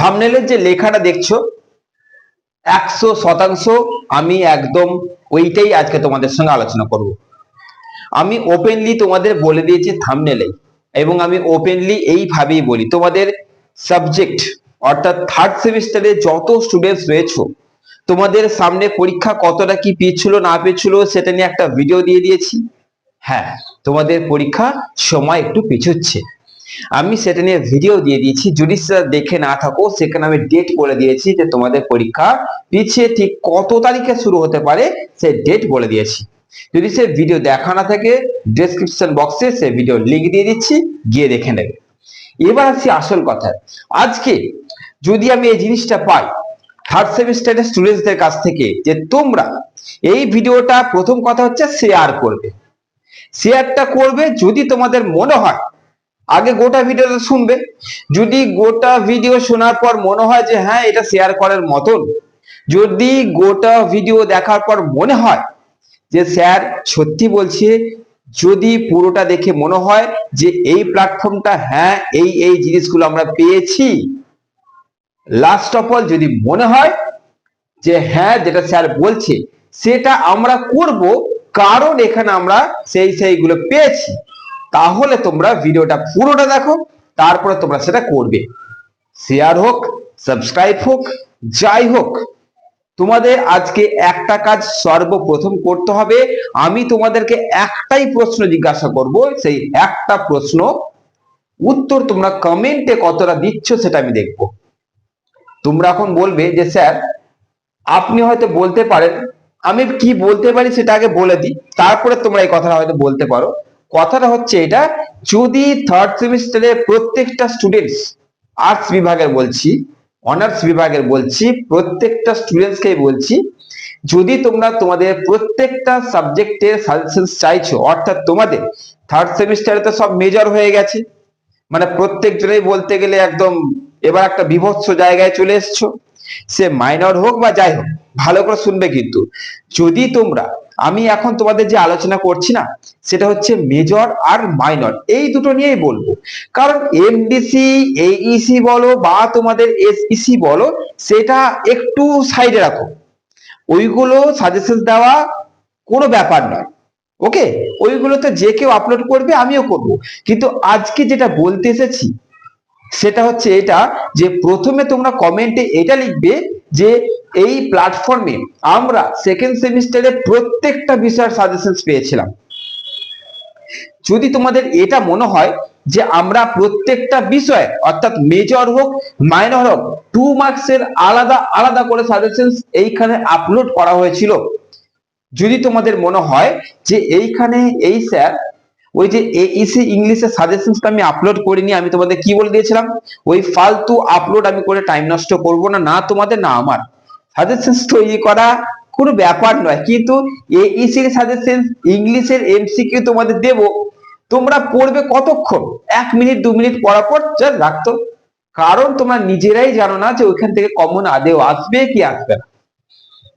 থামনেলের যে লেখাটা দেখছ, একশো শতাংশ আমি একদম ওইটাই আজকে তোমাদের সঙ্গে আলোচনা করব। আমি ওপেনলি তোমাদের বলে দিয়েছি থামনেলে এবং আমি ওপেনলি এইভাবেই বলি, তোমাদের সাবজেক্ট অর্থাৎ থার্ড সেমিস্টারে যত স্টুডেন্টস রয়েছো, তোমাদের সামনে পরীক্ষা কতটা কি পিছলো না পিছলো সেটা নিয়ে একটা ভিডিও দিয়ে দিয়েছি। হ্যাঁ তোমাদের পরীক্ষা সময় একটু পিছুচ্ছে। আমি সেটা নিয়ে ভিডিও দিয়ে দিয়েছি। যদি দেখে না থাকো, সেখানে আমি ডেট বলে দিয়েছি যে তোমাদের পরীক্ষা পিছিয়ে ঠিক কত তারিখে শুরু হতে পারে সে ডেট বলে দিয়েছি। যদি সে ভিডিও দেখা না থাকে ডেসক্রিপশন বক্সে সে ভিডিও লিঙ্ক দিয়ে দিচ্ছি, গিয়ে দেখে নেবে। এবার আসছি আসল কথা। আজকে যদি আমি এই জিনিসটা পাই থার্ড সেমিস্টারের স্টুডেন্টসদের কাছ থেকে, যে তোমরা এই ভিডিওটা প্রথম কথা হচ্ছে শেয়ার করবে। শেয়ারটা করবে যদি তোমাদের মনে হয় আগে গোটা ভিডিওটা শুনবে। যদি গোটা ভিডিও শোনার পর মনে হয় যে হ্যাঁ এটা শেয়ার করার মতন, যদি গোটা ভিডিও দেখার পর মনে হয় যে স্যার সত্যি বলছে, যদি পুরোটা দেখে মনে হয় যে, এই প্ল্যাটফর্মটা হ্যাঁ এই এই জিনিসগুলো আমরা পেয়েছি লাস্ট অফ অল যদি মনে হয় যে হ্যাঁ যেটা স্যার বলছে, সেটা আমরা করব, কারণ এখানে আমরা সেই, সেইগুলো পেয়েছি। তাহলে তোমরা ভিডিওটা পুরোটা দেখো, তারপরে তোমরা সেটা করবে। শেয়ার হোক, সাবস্ক্রাইব হোক, যাই হোক, তোমাদের আজকে একটা কাজ সর্বপ্রথম করতে হবে। আমি তোমাদেরকে একটাই প্রশ্ন জিজ্ঞাসা করব, সেই একটা প্রশ্ন। উত্তর তোমরা কমেন্টে কতটা দিচ্ছ সেটা আমি দেখব। তোমরা এখন বলবে যে, স্যার, আপনি হয়তো বলতে পারেন, আমি কি বলতে পারি সেটা আগে বলে দিই, তারপরে তোমরা এই কথাটা হয়তো বলতে পারো। কথাটা হচ্ছে এটা, যদি থার্ড সেমিস্টারে প্রত্যেকটা স্টুডেন্টস আর্টস বিভাগের বলছি অনার্স বিভাগের বলছি, প্রত্যেকটা স্টুডেন্টসকেই বলছি, যদি তোমরা তোমাদের প্রত্যেকটা সাবজেক্টের সাজেশন চাইছো, অর্থাৎ তোমাদের থার্ড সেমিস্টারে তো সব মেজর হয়ে গেছে মানে প্রত্যেক জনেই বলতে গেলে একদম এবার একটা বিভৎস জায়গায় চলে এসছো, সে মাইনর হোক বা যাই হোক, ভালো করে শুনবে কিন্তু, যদি তোমরা আমি এখন তোমাদের যে আলোচনা করছি না, সেটা হচ্ছে মেজর আর মাইনর এই দুটো নিয়েই বলব। কারণ এমডিসি এইইসি বলো বা তোমাদের এসইসি বলো, সেটা একটু সাইডে রাখো। ওইগুলো সাজেশন দেওয়া কোনো ব্যাপার নয়। ওকে ওইগুলোতে যে কেউ আপলোড করবে, আমিও করব। কিন্তু আজকে যেটা বলতে এসেছি সেটা হচ্ছে এটা যে প্রথমে তোমরা কমেন্টে এটা লিখবে যে এই প্ল্যাটফর্মে আমরা সেকেন্ড সেমিস্টারে প্রত্যেকটা বিষয়ের সাজেশন পেয়েছিলাম। যদি তোমাদের এটা মনে হয় যে আমরা প্রত্যেকটা বিষয়, অর্থাৎ মেজর হোক মাইনর হোক টু মার্কসের আলাদা আলাদা করে সাজেশন এইখানে আপলোড করা হয়েছিল। যদি তোমাদের মনে হয় যে এইখানে এই স্যার ওই যে এইসি ইংলিশের সাজেশনসটা আমি আপলোড করিনি, আমি তোমাদের কি বলে দিয়েছিলাম? ওই ফালতু আপলোড আমি করে টাইম নষ্ট করব না না তোমাদের, না আমার। সাজেশনস তৈরি করা কোনো ব্যাপার নয়, কিন্তু এইসির সাজেশন ইংলিশের এমসিকিউ তোমাদের দেব। তোমরা পড়বে কতক্ষণ? এক মিনিট, দু মিনিট পড়ার পর যা রাখতো। কারণ তোমরা নিজেরাই জানো না যে ওইখান থেকে কমন আদেও আসবে কি আসবে না।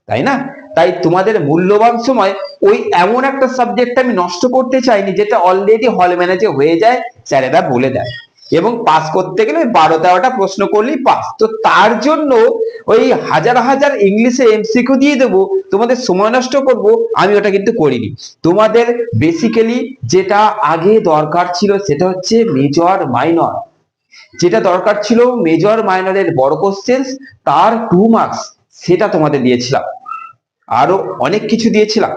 তাই না? তাই তোমাদের মূল্যবান সময় ওই এমন একটা সাবজেক্ট আমি নষ্ট করতে চাইনি, যেটা অলরেডি হল ম্যানেজে হয়ে যায় স্যারেরা বলে দেয়। এবং পাস করতে গেলে বারো তেরোটা প্রশ্ন করলেই পাস তো তার জন্য ওই হাজার হাজার ইংলিশে এমসিকিউ দিয়ে দেবো, তোমাদের সময় নষ্ট করব, আমি ওটা কিন্তু করিনি। তোমাদের বেসিক্যালি যেটা আগে দরকার ছিল, সেটা হচ্ছে মেজর মাইনর যেটা দরকার ছিল মেজর মাইনরের বড় কোশ্চেন তার টু মার্কস সেটা তোমাদের দিয়েছিলাম। আরও অনেক কিছু দিয়েছিলাম।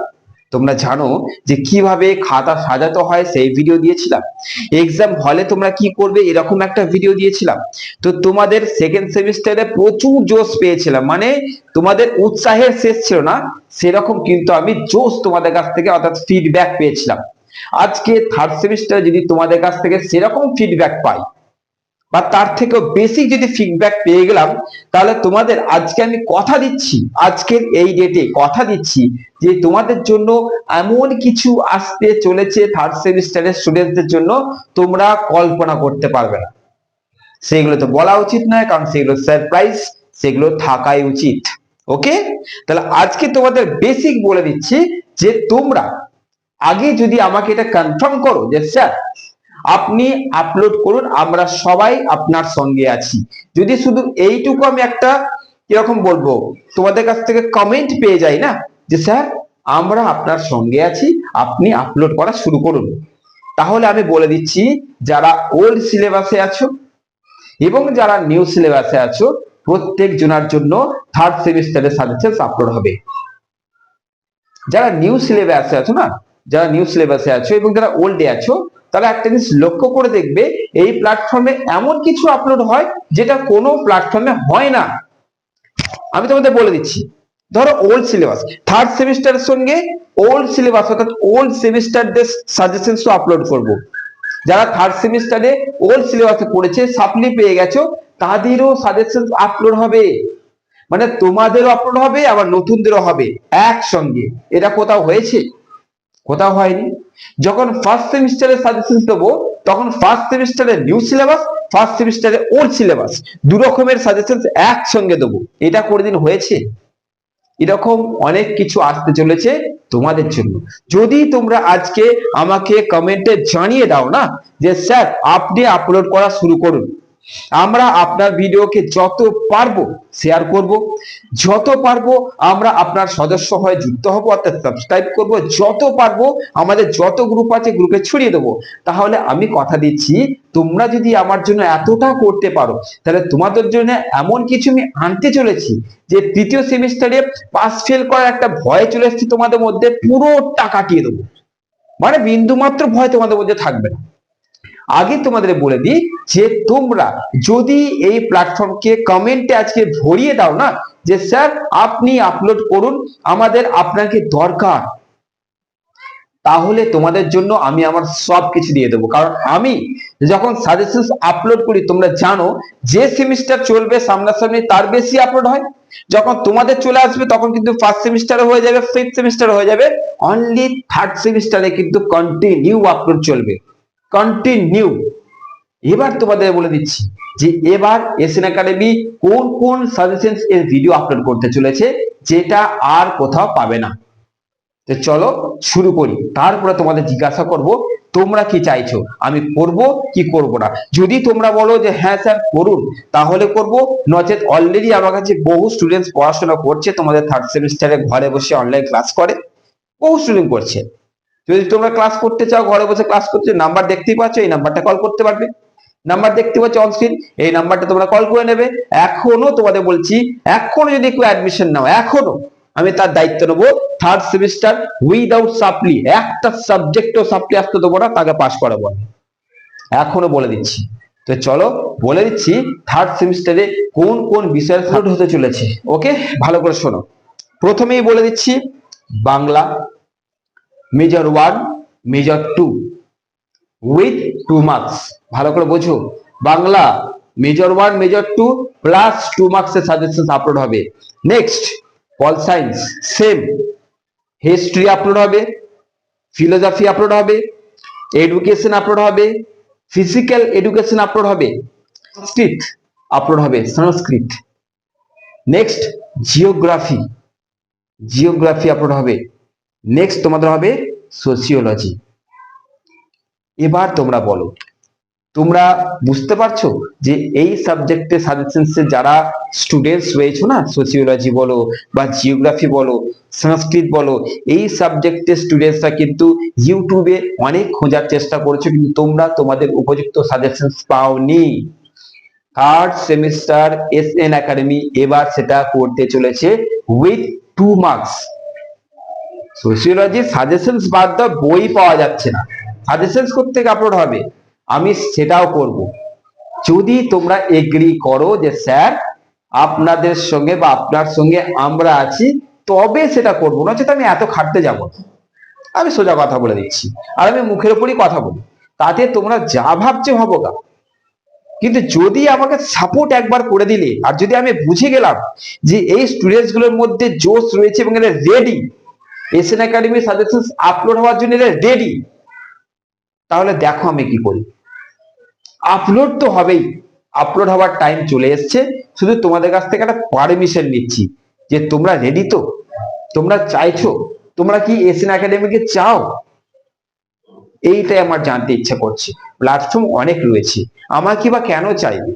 তোমরা জানো যে কীভাবে খাতা সাজাতে হয় সেই ভিডিও দিয়েছিলাম। এক্সাম হলে তোমরা কি করবে এরকম একটা ভিডিও দিয়েছিলাম। তো তোমাদের সেকেন্ড সেমিস্টারে প্রচুর জোশ পেয়েছিলাম। মানে তোমাদের উৎসাহের শেষ ছিল না, সেরকম কিন্তু আমি জোশ তোমাদের কাছ থেকে অর্থাৎ ফিডব্যাক পেয়েছিলাম। আজকে থার্ড সেমিস্টারে যদি তোমাদের কাছ থেকে সেরকম ফিডব্যাক পাই বা তার থেকেও বেশি যদি ফিডব্যাক পেয়ে গেলাম, তাহলে তোমাদের আজকে আমি কথা দিচ্ছি, আজকের এই ডেটে কথা দিচ্ছি যে তোমাদের জন্য এমন কিছু আসতে চলেছে থার্ড সেমিস্টারের স্টুডেন্টদের জন্য তোমরা কল্পনা করতে পারবে না। সেগুলো তো বলা উচিত নয়, কারণ সেগুলো সারপ্রাইজ সেগুলো থাকাই উচিত। ওকে তাহলে আজকে তোমাদের বেসিক বলে দিচ্ছি যে তোমরা আগে যদি আমাকে এটা কনফার্ম করো যে স্যার আপনি আপলোড করুন, আমরা সবাই আপনার সঙ্গে আছি। যদি শুধু এইটুকু আমি একটা কীরকম বলব, তোমাদের কাছ থেকে কমেন্ট পেয়ে যাই না? যে স্যার, আমরা আপনার সঙ্গে আছি, আপনি আপলোড করা শুরু করুন। তাহলে আমি বলে দিচ্ছি, যারা ওল্ড সিলেবাসে আছো এবং যারা নিউ সিলেবাসে আছো, প্রত্যেক জনের জন্য থার্ড সেমিস্টারের সাজেশন আপলোড হবে। যারা নিউ সিলেবাসে আছো না, যারা নিউ সিলেবাসে আছো এবং যারা ওল্ডে আছো তারা একটা জিনিস লক্ষ্য করে দেখবে, এই প্ল্যাটফর্মে এমন কিছু আপলোড হয় যেটা কোনো প্ল্যাটফর্মে হয় না। আমি তোমাদের বলে দিচ্ছি, ধরো ওল্ড সিলেবাস থার্ড সেমিস্টারের সঙ্গে ওল্ড সিলেবাস অর্থাৎ ওল্ড সেমিস্টারদের সাজেশনস আপলোড করব। যারা থার্ড সেমিস্টারে ওল্ড সিলেবাসে পড়েছে সাপ্লি পেয়ে গেছো, তাদেরও সাজেশন আপলোড হবে। মানে তোমাদেরও আপলোড হবে, আবার নতুনদেরও হবে, একসঙ্গে। এটা কোথাও হয়েছে? কোথাও হয়নি? যখন ফার্স্ট সেমিস্টারে সাজেশন দেবো, তখন ফার্স্ট সেমিস্টারে নিউ সিলেবাস ফার্স্ট সেমিস্টারে ওল্ড সিলেবাস দু রকমের সাজেশন একসঙ্গে দেবো। এটা কোনোদিন হয়েছে? এরকম অনেক কিছু আসতে চলেছে তোমাদের জন্য। যদি তোমরা আজকে আমাকে কমেন্টে জানিয়ে দাও না, যে স্যার, আপনি আপলোড করা শুরু করুন। আমরা আপনার ভিডিওকে যত পারব শেয়ার করব। যত পারব আমরা আপনার সদস্য হয়ে যুক্ত হব, অর্থাৎ সাবস্ক্রাইব করব। যত পারব আমাদের যত গ্রুপ আছে গ্রুপে ছড়িয়ে দেবো। তাহলে আমি কথা দিচ্ছি, তোমরা যদি আমার জন্য এতটা করতে পারো, তাহলে তোমাদের জন্য এমন কিছু আমি আনতে চলেছি, যে তৃতীয় সেমিস্টারে পাস ফেল করার একটা ভয় চলে এসেছে তোমাদের মধ্যে পুরোটা কাটিয়ে দেবো। মানে বিন্দু মাত্র ভয় তোমাদের মধ্যে থাকবে না। আগে তোমাদের বলে দিই যে তোমরা যদি এই প্ল্যাটফর্মকে কমেন্টে আজকে ভরিয়ে দাও না, যে স্যার আপনি আপলোড করুন, আমাদের আপনাকে দরকার। তাহলে তোমাদের জন্য আমি আমার সব কিছু দিয়ে দেবো। কারণ আমি যখন সাজেশন আপলোড করি, তোমরা জানো যে সেমিস্টার চলবে সামনাসামনি, তার বেশি আপলোড হয়। যখন তোমাদের চলে আসবে, তখন কিন্তু ফার্স্ট সেমিস্টার হয়ে যাবে ফিফথ সেমিস্টার হয়ে যাবে। অনলি থার্ড সেমিস্টারে কিন্তু কন্টিনিউ আপলোড চলবে। কন্টিনিউ এবার তোমাদের বলে দিচ্ছি যে এবার এসএন একাডেমি কোন কোন সাজেশনস এর ভিডিও আপলোড করতে চলেছে, যেটা আর কোথাও পাবে না। তো চলো শুরু করি। তারপরে তোমাদের জিজ্ঞাসা করব, তোমরা কি চাইছো? আমি করব কি করব না? যদি তোমরা বলো যে হ্যাঁ স্যার, করুন। তাহলে করব। নচেত অলরেডি আমার কাছে বহু স্টুডেন্টস পড়াশোনা করছে। তোমাদের থার্ড সেমিস্টারে ঘরে বসে অনলাইন ক্লাস করে। বহু স্টুডেন্ট করছে। যদি তোমরা ক্লাস করতে চাও, ঘরে বসে ক্লাস করতে নাম্বার দেখতেই পাচ্ছ, এই নাম্বারটা কল করতে পারবে। নাম্বার দেখতে পাচ্ছ অন স্ক্রিন এই নাম্বারটা তোমরা কল করে নেবে। এখনও তোমাদের বলছি, এখনও যদি কেউ অ্যাডমিশন নাও, এখনও আমি তার দায়িত্ব নেব থার্ড সেমিস্টার উইদাউট সাপ্লি একটা সাবজেক্টও সাপ্লি আসতে দেবো না, তাকে পাশ করাবো এখনও বলে দিচ্ছি। তো চলো, বলে দিচ্ছি থার্ড সেমিস্টারে কোন কোন বিষয়ের ফ্লোট হতে চলেছে ওকে ভালো করে শোনো। প্রথমেই বলে দিচ্ছি, Bangla major one major two with two marks ভালো করে বোঝো। Bangla major one major two plus two মার্কসের সাজেশন আপলোড হবে। Next pol science same history upload হবে ফিলোসফি আপলোড হবে এডুকেশন আপলোড হবে ফিজিক্যাল এডুকেশন আপলোড হবে সংস্কৃত আপলোড হবে Sanskrit next geography geography upload হবে। নেক্সট তোমাদের হবে সোসিওলজি এবার তোমরা বলো, তোমরা বুঝতে পারছ যে এই সাবজেক্টে সাজেশনসে যারা স্টুডেন্টস রয়েছে না সোসিওলজি বলো বা জিওগ্রাফি বলো, সংস্কৃত বলো, এই সাবজেক্টের স্টুডেন্টসরা কিন্তু ইউটিউবে অনেক খোঁজার চেষ্টা করেছ, কিন্তু তোমরা তোমাদের উপযুক্ত সাজেশনস পাওনি। Third semester S N academy এবার সেটা করতে চলেছে with two marks sociology suggestions বাদ দাও, বই পাওয়া যাচ্ছে না। সাজেশনস থেকে আপলোড হবে? আমি সেটাও করব। যদি তোমরা এগ্রি করো যে, স্যার, আপনাদের সঙ্গে বা আপনার সঙ্গে আমরা আছি, তবে সেটা করব না আমি এত খাটতে যাব আমি সোজা কথা বলে দিচ্ছি। আর আমি মুখের উপরই কথা বলি। তাতে তোমরা যা ভাবছ ভাবো গা কিন্তু যদি আমাকে সাপোর্ট একবার করে দিলে, আর যদি আমি বুঝে গেলাম যে, এই স্টুডেন্টসগুলোর মধ্যে জোশ রয়েছে এবং এরা ready SN academy suggestion upload হওয়ার জন্য রেডি তাহলে দেখো আমি কি করি। আপলোড তো হবেই। আপলোড হওয়ার টাইম চলে এসছে। শুধু তোমাদের কাছ থেকে একটা পারমিশন নিচ্ছি যে তোমরা রেডি তো? তোমরা চাইছো? তোমরা কি এসএন একাডেমিকে চাও? এইটাই আমার জানতে ইচ্ছা করছে। প্ল্যাটফর্ম অনেক রয়েছে। আমার কি বা কেন চাইবে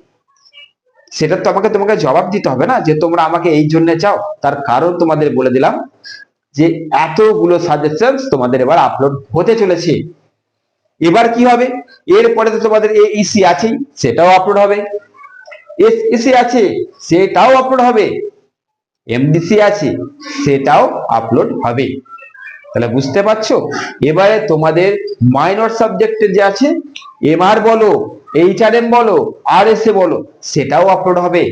সেটা তো আমাকে তোমাকে জবাব দিতে হবে না যে তোমরা আমাকে এই জন্য চাও। তার কারণ তোমাদের বলে দিলাম। যে এতগুলো সাজেশন তোমাদের এবার আপলোড হতে চলেছে। এবার কি হবে? এরপরে তো তোমাদের এ ইসি আছেই, সেটাও আপলোড হবে। এসইসি আছে, সেটাও আপলোড হবে। এমডিসি আছে, সেটাও আপলোড হবে। তাহলে বুঝতে পারছ? এবারে তোমাদের মাইনর সাবজেক্টে যে আছে এমআর বলো এইচআরএম বলো আর এস এ বলো, সেটাও আপলোড হবে।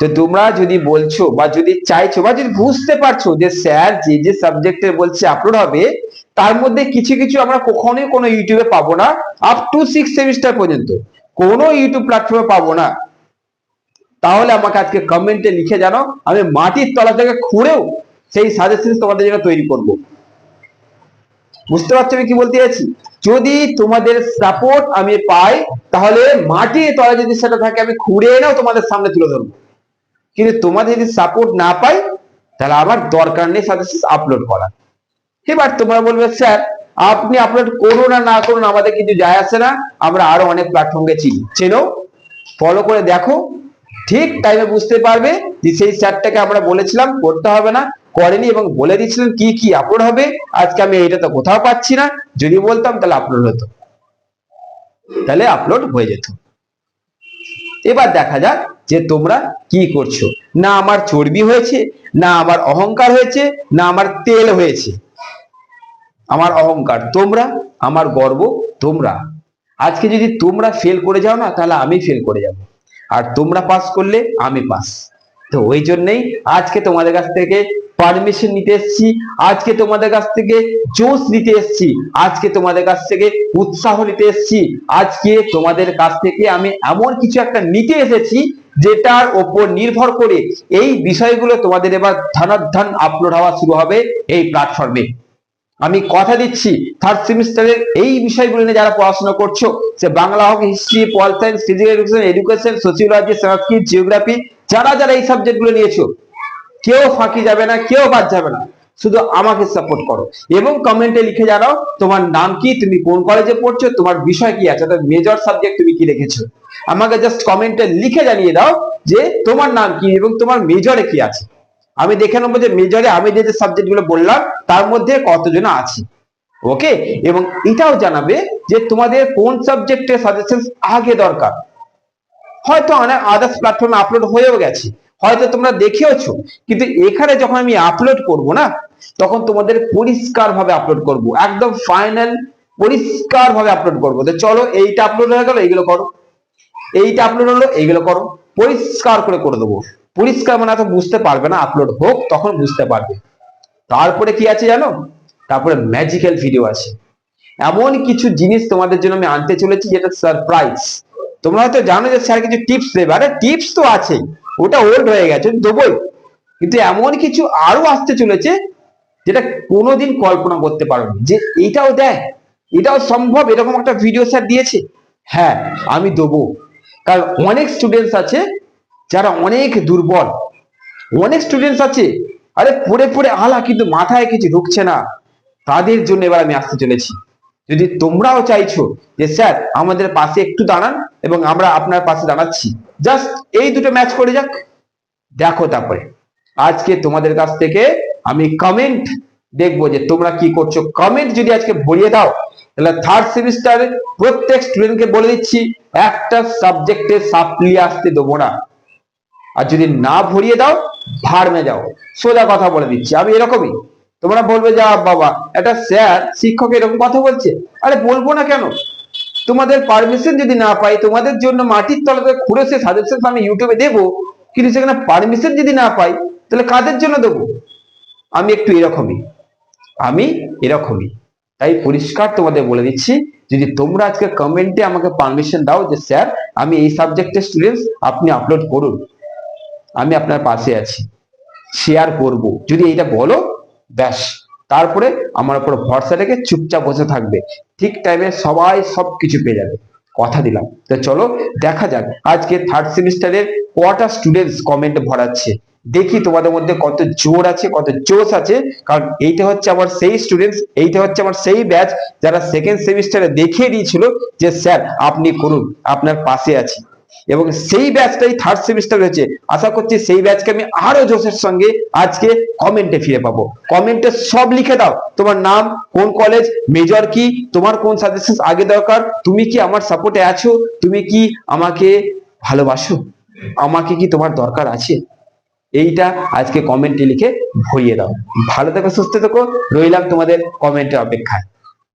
তো তোমরা যদি বলছো বা যদি চাইছো বা যদি বুঝতে পারছ যে স্যার যে যে সাবজেক্টে বলছে আপলোড হবে, তার মধ্যে কিছু কিছু আমরা কখনোই কোনো ইউটিউবে পাবো না আপ টু সিক্স সেমিস্টার পর্যন্ত। কোনো ইউটিউব প্ল্যাটফর্মে পাবো না। তাহলে আমাকে আজকে কমেন্টে লিখে জানো আমি মাটির তলা থেকে খুঁড়েও সেই সাজেশন তোমাদের জন্য তৈরি করব। বুঝতে পারছ আমি কি বলতে চাইছি? যদি তোমাদের সাপোর্ট আমি পাই, তাহলে মাটির তলা যদি সেটা থাকে, আমি খুঁড়ে এনেও তোমাদের সামনে তুলে ধরবো। কিন্তু তোমাদের যদি সাপোর্ট না পাই, তাহলে আমার দরকার নেই সাজেশন আপলোড করা। এবার তোমরা বলবে, স্যার, আপনি আপলোড করুন আর না করুন, আমাদের কিছু যায় আসে না। আমরা আরও অনেক প্ল্যাটফর্মকে চিনি চেনো ফলো করে দেখো। ঠিক টাইমে বুঝতে পারবে যে সেই স্যারটাকে আমরা বলেছিলাম, করতে হবে না, করেনি এবং বলে দিয়েছিলেন কি কি আপলোড হবে। আজকে আমি এটা তো কোথাও পাচ্ছি না। যদি বলতাম তাহলে আপলোড হতো। তাহলে আপলোড হয়ে যেত। এবার দেখা যাক যে তোমরা কি করছ। না আমার চর্বি হয়েছে, না আমার অহংকার হয়েছে, না আমার তেল হয়েছে। আমার অহংকার, তোমরা, আমার গর্ব, তোমরা। আজকে যদি তোমরা ফেল করে যাও না, তাহলে আমি ফেল করে যাব। আর তোমরা পাস করলে আমি পাস তো ওই জন্যই আজকে তোমাদের কাছ থেকে পারমিশন নিতে এসেছি। আজকে তোমাদের কাছ থেকে জোশ নিতে এসেছি। আজকে তোমাদের কাছ থেকে উৎসাহ নিতে এসেছি। আজকে তোমাদের কাছ থেকে আমি এমন কিছু একটা নিতে এসেছি যেটার ওপর নির্ভর করে এই বিষয়গুলো তোমাদের এবার ধনাধ্যান আপলোড হওয়া শুরু হবে এই প্ল্যাটফর্মে আমি কথা দিচ্ছি থার্ড সেমিস্টারের এই বিষয়গুলো নিয়ে যারা পড়াশোনা করছ, সে বাংলা হোক history pol science physical education education sociology Sanskrit geography যারা যারা এই সাবজেক্টগুলো নিয়েছো, কেউ ফাঁকি যাবে না, কেউ বাদ যাবে না। শুধু আমাকে সাপোর্ট করো। এবং কমেন্টে লিখে জানাও, তোমার নাম কি, তুমি কোন কলেজে পড়ছো, তোমার বিষয় কি আছে মেজর সাবজেক্ট তুমি কি রেখেছো। আমাকে জাস্ট কমেন্টে লিখে জানিয়ে দাও যে, তোমার নাম কি এবং তোমার মেজরে কি আছে। আমি দেখে নেব যে মেজরে আমি যে যে সাবজেক্টগুলো বললাম, তার মধ্যে কতজন আছে। ওকে এবং এটাও জানাবে যে তোমাদের কোন সাবজেক্টের সাজেশন আগে দরকার। হয়তো অনেক আদার্স প্ল্যাটফর্মে আপলোড হয়েও গেছে। হয়তো তোমরা দেখেওছো, কিন্তু এখানে যখন আমি আপলোড করব না, তখন তোমাদের পরিষ্কার ভাবে আপলোড করব। একদম ফাইনাল পরিষ্কার ভাবে আপলোড করব তো চলো এইটা আপলোড হয়ে গেল, এইগুলো করো। এইটা আপলোড হলো, এইগুলো করো। পরিষ্কার করে করে দেবো। পরিষ্কার মানে এত বুঝতে পারবে না আপলোড হোক, তখন বুঝতে পারবে। তারপরে কি আছে জানো? তারপরে ম্যাজিক্যাল ভিডিও আছে। এমন কিছু জিনিস তোমাদের জন্য আমি আনতে চলেছি যেটা সারপ্রাইজ তোমরা হয়তো জানো যে স্যার কিছু টিপস দেবে। আরে টিপস তো আছেই। ওটা ওল্ড হয়ে গেছে দেবই। কিন্তু এমন কিছু আরও আসতে চলেছে যেটা কোনোদিন কল্পনা করতে পারোনি যে এটাও দেয় এটাও সম্ভব, এরকম একটা ভিডিও স্যার দিয়েছে। হ্যাঁ আমি দেবো। কারণ অনেক স্টুডেন্টস আছে যারা অনেক দুর্বল। অনেক স্টুডেন্টস আছে, আরে পড়ে পড়ে আলা কিন্তু মাথায় কিছু ঢুকছে না। তাদের জন্য এবার আমি আসতে চলেছি। যদি তোমরাও চাইছো যে, স্যার, আমাদের পাশে একটু দাঁড়ান এবং আমরা আপনার পাশে দাঁড়াচ্ছি। জাস্ট এই দুটো ম্যাচ করে যাক। দেখো তারপরে। আজকে তোমাদের কাছ থেকে আমি কমেন্ট দেখব যে, তোমরা কি করছ? কমেন্ট যদি আজকে ভরিয়ে দাও, তাহলে থার্ড সেমিস্টারে প্রত্যেক স্টুডেন্টকে বলে দিচ্ছি, একটা সাবজেক্টে সাপ্লি আসতে দেবো না। আর যদি না ভরিয়ে দাও ভাড়মে যাও সোজা কথা বলে দিচ্ছি। আমি এরকমই। তোমরা বলবে যা বাবা, একটা স্যার, শিক্ষক এরকম কথা বলছে? আরে বলব না কেন? তোমাদের পারমিশন যদি না পাই, তোমাদের জন্য মাটির তলাতে খুঁড়ে সে সাজেশন আমি ইউটিউবে দেবো, কিন্তু সেখানে পারমিশন যদি না পাই, তাহলে কাদের জন্য দেবো? আমি একটু এরকমই। আমি এরকমই। তাই পরিষ্কার তোমাদের বলে দিচ্ছি, যদি তোমরা আজকে কমেন্টে আমাকে পারমিশন দাও যে, স্যার, আমি এই সাবজেক্টের স্টুডেন্টস আপনি আপলোড করুন। আমি আপনার পাশে আছি। শেয়ার করব। যদি এইটা বলো ব্যাস। তারপরে আমার উপর ভরসা রেখে চুপচাপ বসে থাকবে। ঠিক টাইমে সবাই সব কিছু পেয়ে যাবে। কথা দিলাম। তো চলো, দেখা যাক। আজকে থার্ড সেমিস্টারের কটা স্টুডেন্টস কমেন্ট ভরাচ্ছে। দেখি তোমাদের মধ্যে কত জোর আছে, কত জোশ আছে। কারণ এইটা হচ্ছে আমার সেই স্টুডেন্টস এইটা হচ্ছে আমার সেই ব্যাচ যারা সেকেন্ড সেমিস্টারে দেখিয়ে দিয়েছিল যে, স্যার, আপনি করুন। আপনার পাশে আছি। এবং সেই ব্যাচটাই থার্ড সেমিস্টার হয়েছে। আশা করছি সেই ব্যাচকে আমি আরও জোশের সঙ্গে আজকে কমেন্টে ফিরে পাবো। কমেন্টে সব লিখে দাও। তোমার নাম, কোন কলেজ মেজর কি, তোমার কোন সাজেশন আগে দরকার, তুমি কি আমার সাপোর্টে আছো, তুমি কি আমাকে ভালোবাসো? আমাকে কি তোমার দরকার আছে? এইটা আজকে কমেন্টে লিখে ভরিয়ে দাও। ভালো থেকো, সুস্থ থেকো। রইলাম তোমাদের কমেন্টের অপেক্ষায়।